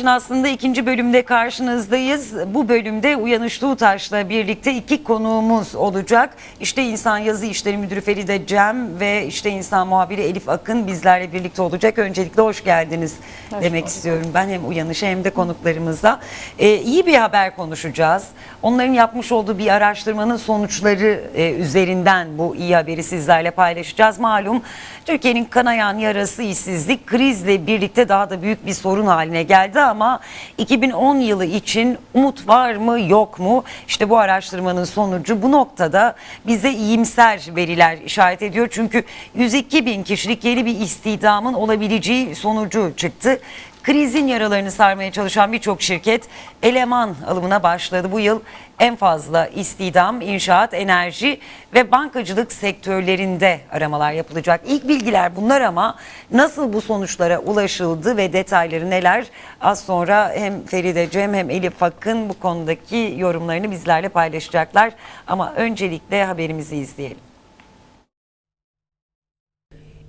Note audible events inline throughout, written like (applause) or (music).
için aslında ikinci bölümde karşınızdayız. Bu bölümde Uyanış Tuğtaş'la birlikte iki konuğumuz olacak. İşte İnsan Yazı İşleri Müdürü Feride Cem ve işte İnsan Muhabiri Elif Akın bizlerle birlikte olacak. Öncelikle hoş geldiniz demek istiyorum ben hem Uyanış'a hem de konuklarımızla. Ee, iyi bir haber konuşacağız. Onların yapmış olduğu bir araştırmanın sonuçları e, üzerinden bu iyi haberi sizlerle paylaşacağız. Malum Türkiye'nin kanayan yarası işsizlik krizle birlikte daha da büyük bir sorun haline geldi ama 2010 yılı için umut var mı yok mu? İşte bu araştırmanın sonucu bu noktada bize iyimser veriler işaret ediyor. Çünkü 102 bin kişilik yeni bir istihdamın olabileceği sonucu çıktı. Krizin yaralarını sarmaya çalışan birçok şirket eleman alımına başladı. Bu yıl en fazla istihdam, inşaat, enerji ve bankacılık sektörlerinde aramalar yapılacak. İlk bilgiler bunlar ama nasıl bu sonuçlara ulaşıldı ve detayları neler? Az sonra hem Feride Cem hem Elif Akın bu konudaki yorumlarını bizlerle paylaşacaklar. Ama öncelikle haberimizi izleyelim.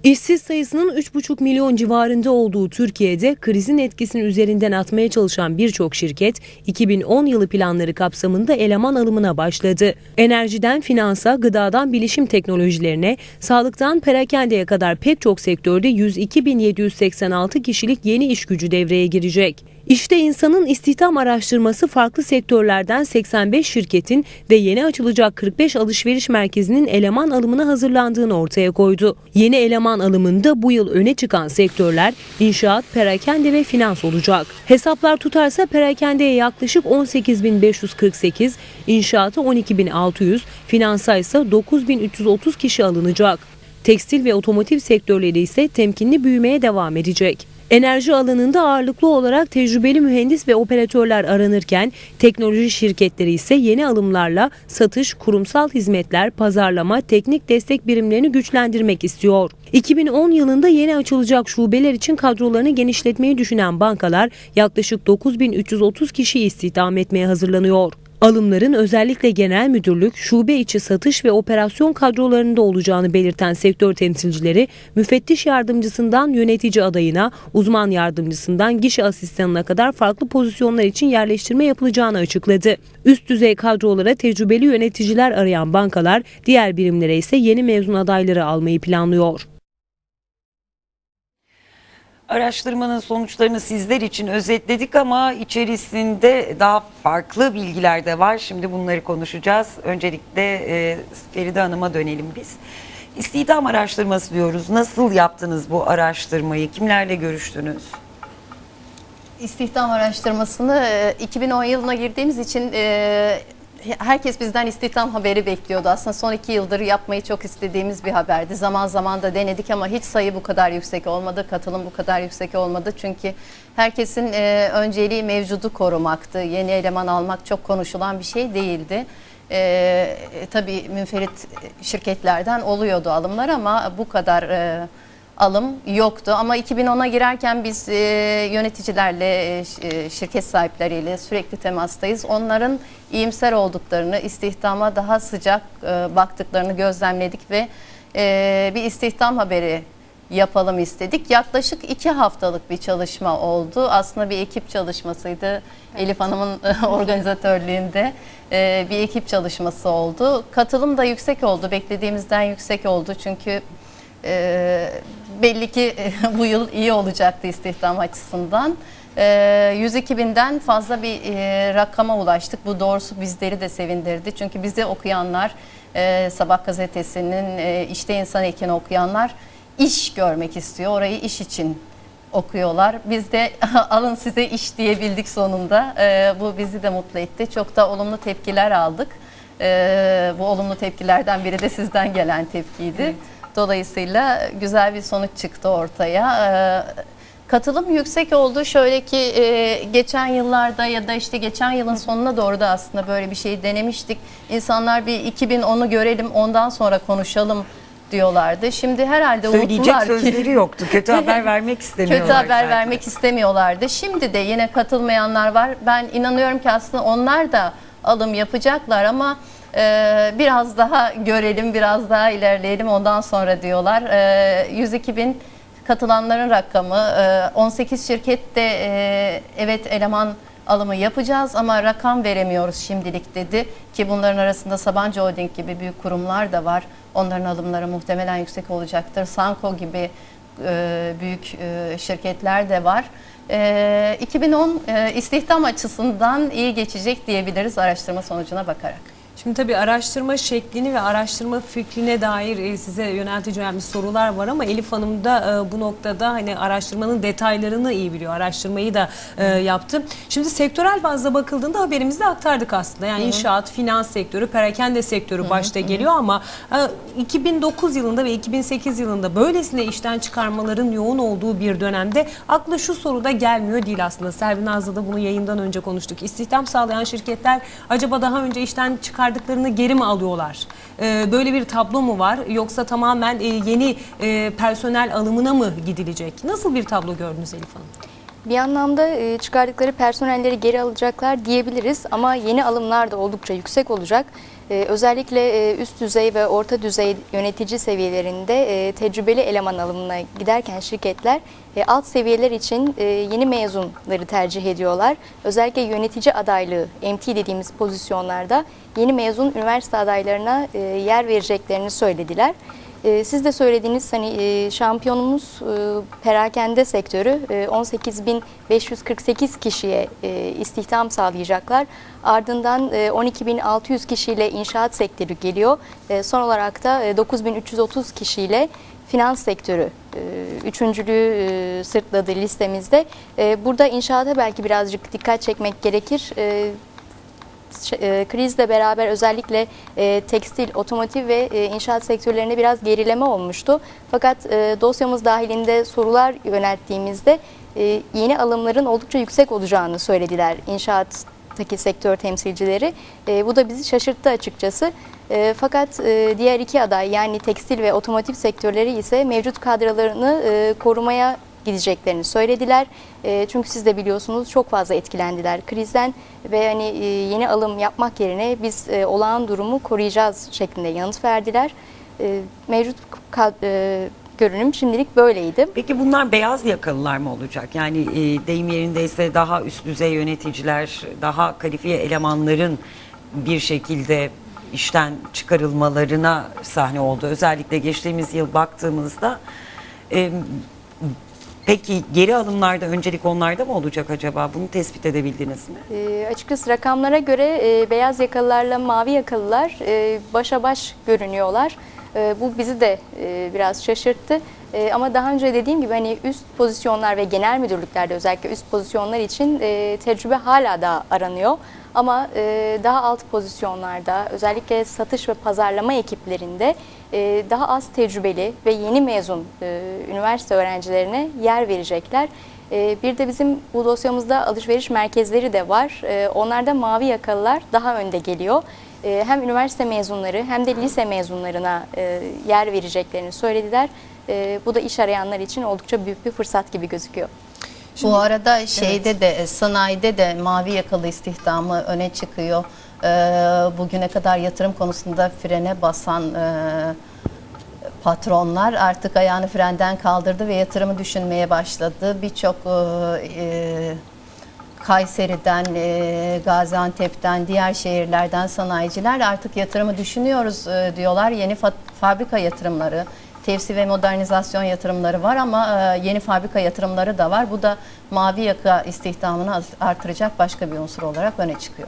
İşsiz sayısının 3,5 milyon civarında olduğu Türkiye'de krizin etkisini üzerinden atmaya çalışan birçok şirket 2010 yılı planları kapsamında eleman alımına başladı. Enerjiden finansa, gıdadan bilişim teknolojilerine, sağlıktan perakendeye kadar pek çok sektörde 102.786 kişilik yeni iş gücü devreye girecek. İşte insanın istihdam araştırması farklı sektörlerden 85 şirketin ve yeni açılacak 45 alışveriş merkezinin eleman alımına hazırlandığını ortaya koydu. Yeni eleman alımında bu yıl öne çıkan sektörler inşaat, perakende ve finans olacak. Hesaplar tutarsa perakendeye yaklaşık 18.548, inşaata 12.600, finansa ise 9.330 kişi alınacak. Tekstil ve otomotiv sektörleri ise temkinli büyümeye devam edecek. Enerji alanında ağırlıklı olarak tecrübeli mühendis ve operatörler aranırken teknoloji şirketleri ise yeni alımlarla satış, kurumsal hizmetler, pazarlama, teknik destek birimlerini güçlendirmek istiyor. 2010 yılında yeni açılacak şubeler için kadrolarını genişletmeyi düşünen bankalar yaklaşık 9330 kişi istihdam etmeye hazırlanıyor. Alımların özellikle genel müdürlük, şube içi satış ve operasyon kadrolarında olacağını belirten sektör temsilcileri, müfettiş yardımcısından yönetici adayına, uzman yardımcısından gişe asistanına kadar farklı pozisyonlar için yerleştirme yapılacağını açıkladı. Üst düzey kadrolara tecrübeli yöneticiler arayan bankalar, diğer birimlere ise yeni mezun adayları almayı planlıyor. Araştırmanın sonuçlarını sizler için özetledik ama içerisinde daha farklı bilgiler de var. Şimdi bunları konuşacağız. Öncelikle e, Feride Hanım'a dönelim biz. İstihdam araştırması diyoruz. Nasıl yaptınız bu araştırmayı? Kimlerle görüştünüz? İstihdam araştırmasını e, 2010 yılına girdiğimiz için e, herkes bizden istihdam haberi bekliyordu. Aslında son iki yıldır yapmayı çok istediğimiz bir haberdi. Zaman zaman da denedik ama hiç sayı bu kadar yüksek olmadı, katılım bu kadar yüksek olmadı. Çünkü herkesin e, önceliği mevcudu korumaktı. Yeni eleman almak çok konuşulan bir şey değildi. E, tabii münferit şirketlerden oluyordu alımlar ama bu kadar e, alım yoktu. Ama 2010'a girerken biz e, yöneticilerle, e, e, şirket sahipleriyle sürekli temastayız. Onların iyimser olduklarını, istihdama daha sıcak e, baktıklarını gözlemledik ve e, bir istihdam haberi yapalım istedik. Yaklaşık iki haftalık bir çalışma oldu. Aslında bir ekip çalışmasıydı. Elif Hanım'ın (laughs) organizatörlüğünde e, bir ekip çalışması oldu. Katılım da yüksek oldu. Beklediğimizden yüksek oldu. Çünkü e, belli ki (laughs) bu yıl iyi olacaktı istihdam açısından. E, 102 binden fazla bir e, rakama ulaştık. Bu doğrusu bizleri de sevindirdi. Çünkü bizi okuyanlar, e, Sabah gazetesinin e, işte insan ekini okuyanlar iş görmek istiyor. Orayı iş için okuyorlar. Biz de (laughs) alın size iş diyebildik sonunda. E, bu bizi de mutlu etti. Çok da olumlu tepkiler aldık. E, bu olumlu tepkilerden biri de sizden gelen tepkiydi. Dolayısıyla güzel bir sonuç çıktı ortaya. E, katılım yüksek oldu. Şöyle ki e, geçen yıllarda ya da işte geçen yılın sonuna doğru da aslında böyle bir şey denemiştik. İnsanlar bir 2010'u görelim ondan sonra konuşalım diyorlardı. Şimdi herhalde Söyleyecek unuttular ki. sözleri yoktu. Kötü (laughs) haber vermek istemiyorlar. Kötü haber vermek istemiyorlardı. Şimdi de yine katılmayanlar var. Ben inanıyorum ki aslında onlar da alım yapacaklar ama e, biraz daha görelim, biraz daha ilerleyelim ondan sonra diyorlar. E, 102 bin katılanların rakamı e, 18 şirkette e, evet eleman alımı yapacağız ama rakam veremiyoruz şimdilik dedi ki bunların arasında Sabancı Holding gibi büyük kurumlar da var. Onların alımları muhtemelen yüksek olacaktır. Sanko gibi e, büyük e, şirketler de var. E, 2010 e, istihdam açısından iyi geçecek diyebiliriz araştırma sonucuna bakarak. Şimdi tabii araştırma şeklini ve araştırma fikrine dair e, size yönelteceğimiz sorular var ama Elif Hanım da e, bu noktada hani araştırmanın detaylarını iyi biliyor. Araştırmayı da e, yaptı. Şimdi sektörel bazda bakıldığında haberimizde aktardık aslında. Yani inşaat, finans sektörü, perakende sektörü başta geliyor ama e, 2009 yılında ve 2008 yılında böylesine işten çıkarmaların yoğun olduğu bir dönemde akla şu soru da gelmiyor değil aslında. Selvin Naz'la da bunu yayından önce konuştuk. İstihdam sağlayan şirketler acaba daha önce işten çıkardıklarını geri mi alıyorlar? Ee, böyle bir tablo mu var? Yoksa tamamen e, yeni e, personel alımına mı gidilecek? Nasıl bir tablo gördünüz Elif Hanım? Bir anlamda e, çıkardıkları personelleri geri alacaklar diyebiliriz ama yeni alımlar da oldukça yüksek olacak. E, Özellikle e, üst düzey ve orta düzey yönetici seviyelerinde e, tecrübeli eleman alımına giderken şirketler e, alt seviyeler için yeni mezunları tercih ediyorlar. Özellikle yönetici adaylığı, MT dediğimiz pozisyonlarda yeni mezun üniversite adaylarına yer vereceklerini söylediler. Ee, Siz de söylediğiniz hani e, şampiyonumuz e, perakende sektörü e, 18.548 kişiye e, istihdam sağlayacaklar. Ardından e, 12.600 kişiyle inşaat sektörü geliyor. Son olarak da e, 9.330 kişiyle finans sektörü üçüncülüğü sırtladı listemizde. Burada inşaata belki birazcık dikkat çekmek gerekir. E, ş- e, krizle beraber özellikle e, tekstil, otomotiv ve e, inşaat sektörlerinde biraz gerileme olmuştu. Fakat e, dosyamız dahilinde sorular yönelttiğimizde e, yeni alımların oldukça yüksek olacağını söylediler inşaattaki sektör temsilcileri. Bu da bizi şaşırttı açıkçası. Fakat diğer iki aday yani tekstil ve otomotiv sektörleri ise mevcut kadrolarını korumaya gideceklerini söylediler. E, çünkü siz de biliyorsunuz çok fazla etkilendiler krizden ve hani e, yeni alım yapmak yerine biz e, olağan durumu koruyacağız şeklinde yanıt verdiler. Mevcut görünüm şimdilik böyleydi. Peki bunlar beyaz yakalılar mı olacak? Yani deyim yerindeyse daha üst düzey yöneticiler, daha kalifiye elemanların bir şekilde işten çıkarılmalarına sahne oldu. Özellikle geçtiğimiz yıl baktığımızda peki geri alımlarda öncelik onlarda mı olacak acaba? Bunu tespit edebildiniz mi? E, açıkçası rakamlara göre e, beyaz yakalılarla mavi yakalılar e, başa baş görünüyorlar. E, bu bizi de e, biraz şaşırttı. E, ama daha önce dediğim gibi hani üst pozisyonlar ve genel müdürlüklerde özellikle üst pozisyonlar için e, tecrübe hala da aranıyor. Ama e, daha alt pozisyonlarda özellikle satış ve pazarlama ekiplerinde e, daha az tecrübeli ve yeni mezun e, üniversite öğrencilerine yer verecekler. Ee, Bir de bizim bu dosyamızda alışveriş merkezleri de var. Ee, Onlarda mavi yakalılar daha önde geliyor. Hem üniversite mezunları hem de lise mezunlarına e, yer vereceklerini söylediler. Bu da iş arayanlar için oldukça büyük bir fırsat gibi gözüküyor. Bu arada şeyde de e, sanayide de mavi yakalı istihdamı öne çıkıyor. Ee, bugüne kadar yatırım konusunda frene basan e, patronlar artık ayağını frenden kaldırdı ve yatırımı düşünmeye başladı. Birçok e, e, Kayseri'den, e, Gaziantep'ten, diğer şehirlerden sanayiciler artık yatırımı düşünüyoruz e, diyorlar. Yeni fa- fabrika yatırımları, tevsi ve modernizasyon yatırımları var ama e, yeni fabrika yatırımları da var. Bu da mavi yaka istihdamını artıracak başka bir unsur olarak öne çıkıyor.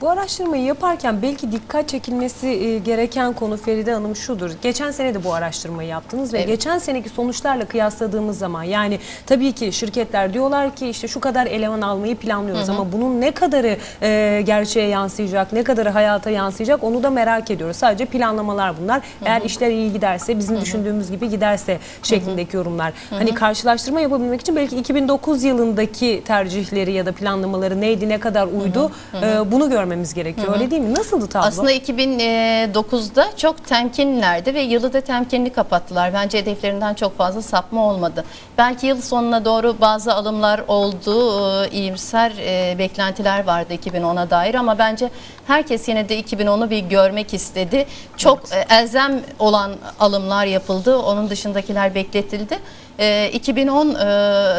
Bu araştırmayı yaparken belki dikkat çekilmesi e, gereken konu Feride Hanım şudur. Geçen sene de bu araştırmayı yaptınız ve Evet. geçen seneki sonuçlarla kıyasladığımız zaman yani tabii ki şirketler diyorlar ki işte şu kadar eleman almayı planlıyoruz ama bunun ne kadarı e, gerçeğe yansıyacak, ne kadarı hayata yansıyacak onu da merak ediyoruz. Sadece planlamalar bunlar. Eğer işler iyi giderse, bizim düşündüğümüz gibi giderse şeklindeki yorumlar. Hani karşılaştırma yapabilmek için belki 2009 yılındaki tercihleri ya da planlamaları neydi, ne kadar uydu e, bunu görmemiz gerekiyor. Öyle değil mi? Nasıldı tablo? Aslında 2009'da çok temkinlerdi ve yılı da temkinli kapattılar. Bence hedeflerinden çok fazla sapma olmadı. Belki yıl sonuna doğru bazı alımlar oldu, e, iyimser e, beklentiler vardı 2010'a dair ama bence herkes yine de 2010'u bir görmek istedi. Çok e, elzem olan alımlar yapıldı, onun dışındakiler bekletildi. E, 2010 e,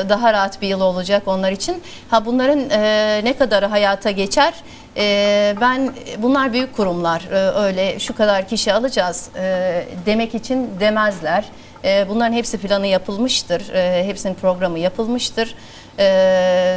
daha rahat bir yıl olacak onlar için. Ha bunların e, ne kadarı hayata geçer? E, ben bunlar büyük kurumlar. E, öyle şu kadar kişi alacağız e, demek için demezler. E, bunların hepsi planı yapılmıştır. E, hepsinin programı yapılmıştır. E,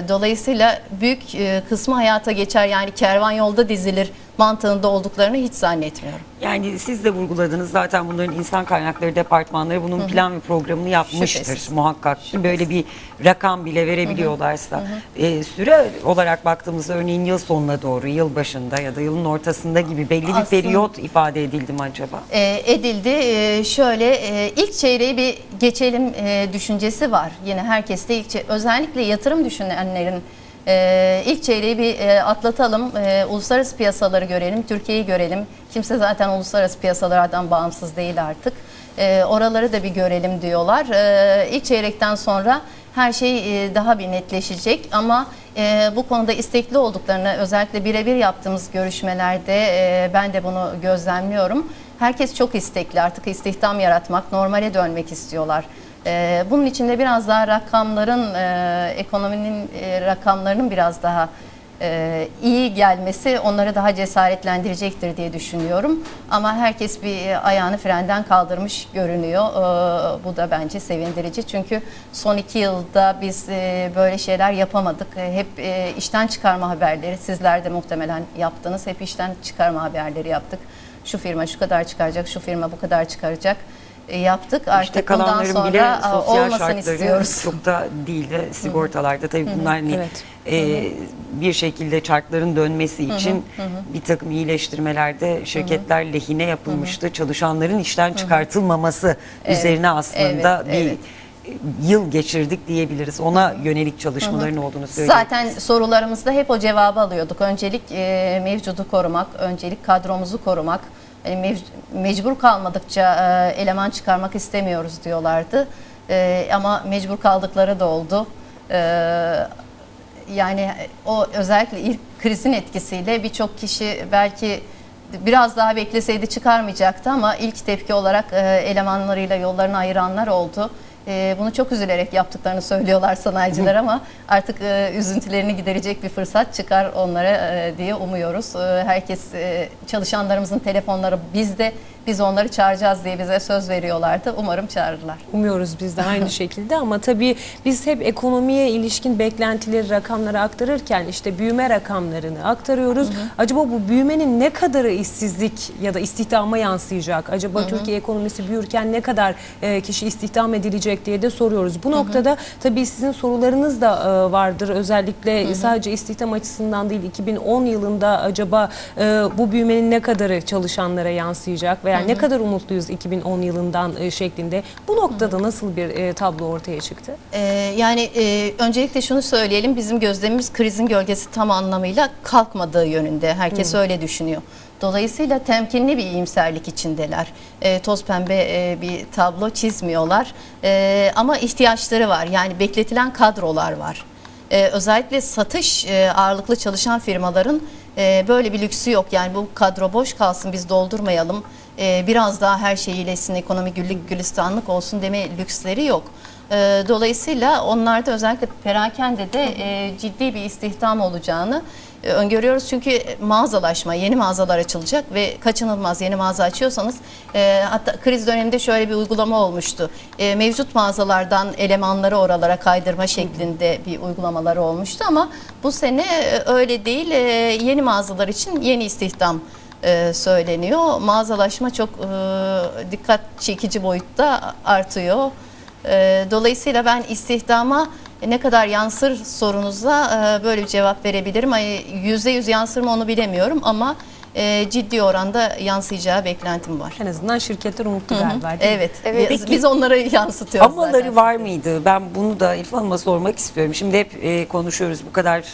dolayısıyla büyük e, kısmı hayata geçer. Yani kervan yolda dizilir mantığında olduklarını hiç zannetmiyorum. Yani siz de vurguladınız zaten bunların insan kaynakları departmanları bunun plan ve programını yapmıştır Şüphesiz. muhakkak. Böyle bir rakam bile verebiliyorlarsa. Ee, süre olarak baktığımızda örneğin yıl sonuna doğru, yıl başında ya da yılın ortasında gibi belli bir Aslında- periyot ifade edildi mi acaba? e, edildi. E, şöyle e, ilk çeyreği bir geçelim e, düşüncesi var. Yine herkeste ilk özellikle yatırım düşünenlerin e, ilk çeyreği bir e, atlatalım. E, uluslararası piyasaları görelim, Türkiye'yi görelim. Kimse zaten uluslararası piyasalardan bağımsız değil artık. E, oraları da bir görelim diyorlar. E, ilk çeyrekten sonra her şey e, daha bir netleşecek ama e, bu konuda istekli olduklarını özellikle birebir yaptığımız görüşmelerde ben de bunu gözlemliyorum. Herkes çok istekli artık istihdam yaratmak, normale dönmek istiyorlar. E, bunun için de biraz daha rakamların, e, ekonominin e, rakamlarının biraz daha e, iyi gelmesi onları daha cesaretlendirecektir diye düşünüyorum. Ama herkes bir ayağını frenden kaldırmış görünüyor. E, bu da bence sevindirici. Çünkü son iki yılda biz böyle şeyler yapamadık. Hep işten çıkarma haberleri, sizler de muhtemelen yaptınız. Hep işten çıkarma haberleri yaptık. Şu firma şu kadar çıkaracak, şu firma bu kadar çıkaracak yaptık. Artık İşte bundan sonra bile e, sosyal şartları istiyoruz. çok da değil de sigortalarda tabii bunlar hani, Evet. e, bir şekilde çarkların dönmesi için bir takım iyileştirmelerde şirketler lehine yapılmıştı. Çalışanların işten çıkartılmaması üzerine aslında evet, bir evet. yıl geçirdik diyebiliriz. Ona yönelik çalışmaların olduğunu söylüyor. Zaten sorularımızda hep o cevabı alıyorduk. Öncelik e, mevcudu korumak, öncelik kadromuzu korumak. Mev- mecbur kalmadıkça e, eleman çıkarmak istemiyoruz diyorlardı. E, ama mecbur kaldıkları da oldu. E, yani o özellikle ilk krizin etkisiyle birçok kişi belki biraz daha bekleseydi çıkarmayacaktı ama ilk tepki olarak elemanlarıyla yollarını ayıranlar oldu. E, bunu çok üzülerek yaptıklarını söylüyorlar sanayiciler ama artık e, üzüntülerini giderecek bir fırsat çıkar onlara e, diye umuyoruz. E, herkes e, çalışanlarımızın telefonları bizde biz onları çağıracağız diye bize söz veriyorlardı. Umarım çağırırlar. Umuyoruz biz de aynı (laughs) şekilde ama tabii biz hep ekonomiye ilişkin beklentileri, rakamları aktarırken işte büyüme rakamlarını aktarıyoruz. Acaba bu büyümenin ne kadarı işsizlik ya da istihdama yansıyacak? Acaba Türkiye ekonomisi büyürken ne kadar e, kişi istihdam edilecek diye de soruyoruz. Bu noktada tabii sizin sorularınız da e, vardır. Özellikle sadece istihdam açısından değil 2010 yılında acaba e, bu büyümenin ne kadarı çalışanlara yansıyacak veya ne kadar umutluyuz 2010 yılından e, şeklinde. Bu noktada nasıl bir e, tablo ortaya çıktı? Ee, yani e, öncelikle şunu söyleyelim bizim gözlemimiz krizin gölgesi tam anlamıyla kalkmadığı yönünde. Herkes öyle düşünüyor. Dolayısıyla temkinli bir iyimserlik içindeler. E, toz pembe e, bir tablo çizmiyorlar. E, ama ihtiyaçları var. Yani bekletilen kadrolar var. E, özellikle satış e, ağırlıklı çalışan firmaların e, böyle bir lüksü yok. Yani bu kadro boş kalsın biz doldurmayalım. E, biraz daha her şey iyileşsin, ekonomi güllük gülistanlık olsun deme lüksleri yok. E, dolayısıyla onlarda özellikle perakendede e, ciddi bir istihdam olacağını öngörüyoruz. Çünkü mağazalaşma, yeni mağazalar açılacak ve kaçınılmaz yeni mağaza açıyorsanız e, hatta kriz döneminde şöyle bir uygulama olmuştu. E, mevcut mağazalardan elemanları oralara kaydırma şeklinde bir uygulamaları olmuştu ama bu sene e, öyle değil. E, yeni mağazalar için yeni istihdam e, söyleniyor. Mağazalaşma çok e, dikkat çekici boyutta artıyor. E, dolayısıyla ben istihdama ne kadar yansır sorunuza e, böyle bir cevap verebilirim. Ay, Yüzde yüz yansır mı onu bilemiyorum ama e, ciddi oranda yansıyacağı beklentim var. En azından şirketler umutlu galiba değil mi? Evet, Evet. Biz, biz onlara yansıtıyoruz Amaları zaten. var mıydı? Ben bunu da Hanım'a sormak istiyorum. Şimdi hep e, konuşuyoruz bu kadar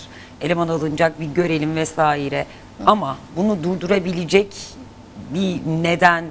eleman alınacak bir görelim vesaire. Ama bunu durdurabilecek bir neden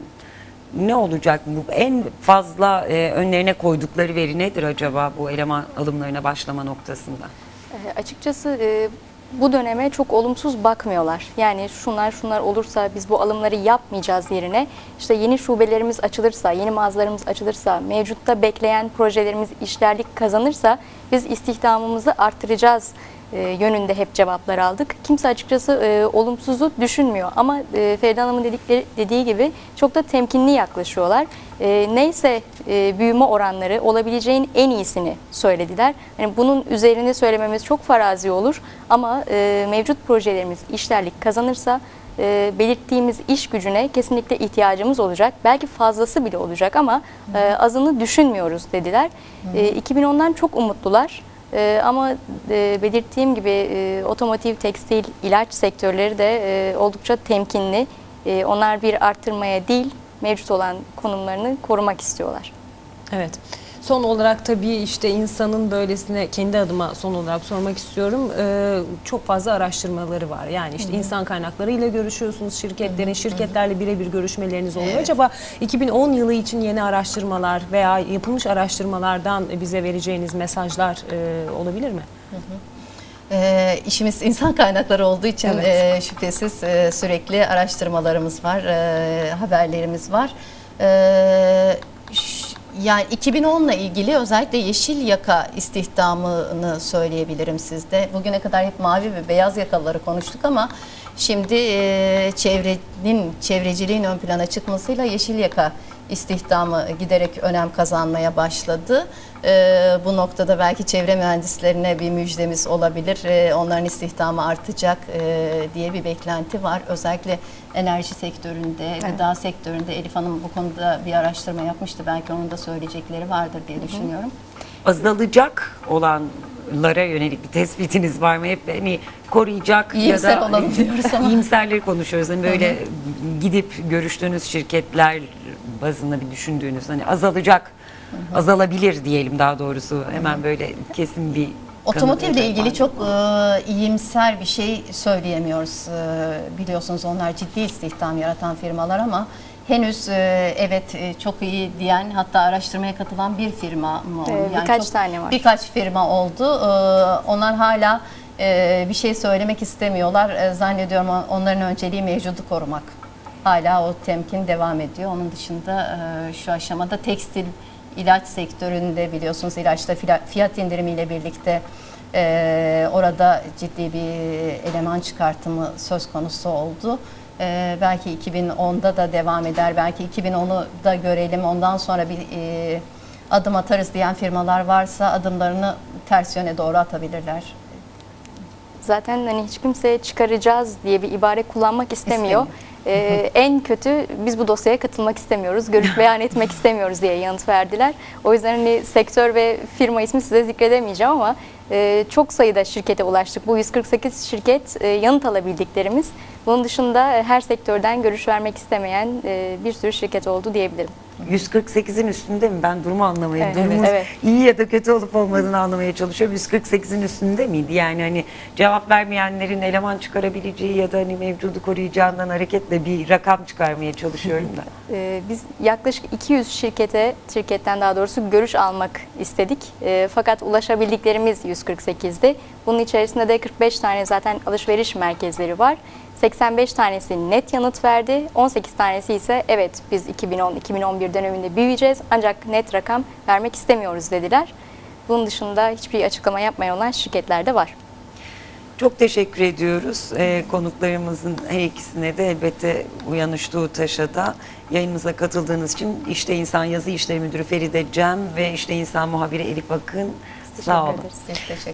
ne olacak? Bu en fazla e, önlerine koydukları veri nedir acaba bu eleman alımlarına başlama noktasında? E, açıkçası e, bu döneme çok olumsuz bakmıyorlar. Yani şunlar şunlar olursa biz bu alımları yapmayacağız yerine işte yeni şubelerimiz açılırsa, yeni mağazalarımız açılırsa, mevcutta bekleyen projelerimiz işlerlik kazanırsa biz istihdamımızı artıracağız e, yönünde hep cevaplar aldık. Kimse açıkçası e, olumsuzu düşünmüyor ama e, Feride Hanım'ın dedikleri, dediği gibi çok da temkinli yaklaşıyorlar. E, neyse e, büyüme oranları olabileceğin en iyisini söylediler. Yani bunun üzerine söylememiz çok farazi olur ama e, mevcut projelerimiz işlerlik kazanırsa e, belirttiğimiz iş gücüne kesinlikle ihtiyacımız olacak. Belki fazlası bile olacak ama e, azını düşünmüyoruz dediler. E, 2010'dan çok umutlular. E, ama e, belirttiğim gibi e, otomotiv, tekstil, ilaç sektörleri de e, oldukça temkinli. E, onlar bir arttırmaya değil, mevcut olan konumlarını korumak istiyorlar. Evet. Son olarak tabii işte insanın böylesine kendi adıma son olarak sormak istiyorum. Ee, çok fazla araştırmaları var. Yani işte insan kaynakları ile görüşüyorsunuz şirketlerin, şirketlerle birebir görüşmeleriniz oluyor. Acaba 2010 yılı için yeni araştırmalar veya yapılmış araştırmalardan bize vereceğiniz mesajlar e, olabilir mi? E, işimiz insan kaynakları olduğu için Evet. e, şüphesiz e, sürekli araştırmalarımız var, e, haberlerimiz var. E, yani 2010 ile ilgili özellikle yeşil yaka istihdamını söyleyebilirim sizde. Bugüne kadar hep mavi ve beyaz yakalıları konuştuk ama şimdi e, çevrenin, çevreciliğin ön plana çıkmasıyla yeşil yaka istihdamı giderek önem kazanmaya başladı. Ee, bu noktada belki çevre mühendislerine bir müjdemiz olabilir. Ee, onların istihdamı artacak e, diye bir beklenti var. Özellikle enerji sektöründe, gıda sektöründe Elif Hanım bu konuda bir araştırma yapmıştı. Belki onun da söyleyecekleri vardır diye düşünüyorum. azalacak olanlara yönelik bir tespitiniz var mı? Hep hani koruyacak İyimser ya da olalım diyoruz ama. (laughs) iyimserleri konuşuyoruz. Hani böyle gidip görüştüğünüz şirketler bazında bir düşündüğünüz hani azalacak, azalabilir diyelim daha doğrusu. Hemen böyle kesin bir Otomotivle ilgili çok e, iyimser bir şey söyleyemiyoruz. E, biliyorsunuz onlar ciddi istihdam yaratan firmalar ama henüz e, evet e, çok iyi diyen hatta araştırmaya katılan bir firma mı oldu? Evet, birkaç çok- tane var. Birkaç firma oldu. E, onlar hala e, bir şey söylemek istemiyorlar. E, zannediyorum on- onların önceliği mevcudu korumak. Hala o temkin devam ediyor. Onun dışında e, şu aşamada tekstil ilaç sektöründe biliyorsunuz ilaçta fiyat indirimiyle birlikte e, orada ciddi bir eleman çıkartımı söz konusu oldu. E, belki 2010'da da devam eder. Belki 2010'u da görelim. Ondan sonra bir e, adım atarız diyen firmalar varsa adımlarını ters yöne doğru atabilirler. Zaten hani hiç kimse çıkaracağız diye bir ibare kullanmak istemiyor. Ee, en kötü biz bu dosyaya katılmak istemiyoruz, görüş (laughs) beyan etmek istemiyoruz diye yanıt verdiler. O yüzden hani sektör ve firma ismi size zikredemeyeceğim ama e, çok sayıda şirkete ulaştık. Bu 148 şirket e, yanıt alabildiklerimiz. Bunun dışında e, her sektörden görüş vermek istemeyen e, bir sürü şirket oldu diyebilirim. 148'in üstünde mi? Ben durumu anlamaya, Evet, durumun evet. iyi ya da kötü olup olmadığını anlamaya çalışıyorum. 148'in üstünde miydi? Yani hani cevap vermeyenlerin eleman çıkarabileceği ya da hani mevcudu koruyacağından hareketle bir rakam çıkarmaya çalışıyorum da. (laughs) Ee, Biz yaklaşık 200 şirkete, şirketten daha doğrusu görüş almak istedik. Ee, Fakat ulaşabildiklerimiz 148'di. Bunun içerisinde de 45 tane zaten alışveriş merkezleri var. 85 tanesi net yanıt verdi. 18 tanesi ise evet biz 2010-2011 döneminde büyüyeceğiz ancak net rakam vermek istemiyoruz dediler. Bunun dışında hiçbir açıklama yapmayan olan şirketler de var. Çok teşekkür ediyoruz Ee, konuklarımızın her ikisine de elbette Uyanış Taş'a da yayınımıza katıldığınız için İşte İnsan Yazı İşleri Müdürü Feride Cem ve İşte İnsan Muhabiri Elif Akın sağ olun. ederiz. Teşekkür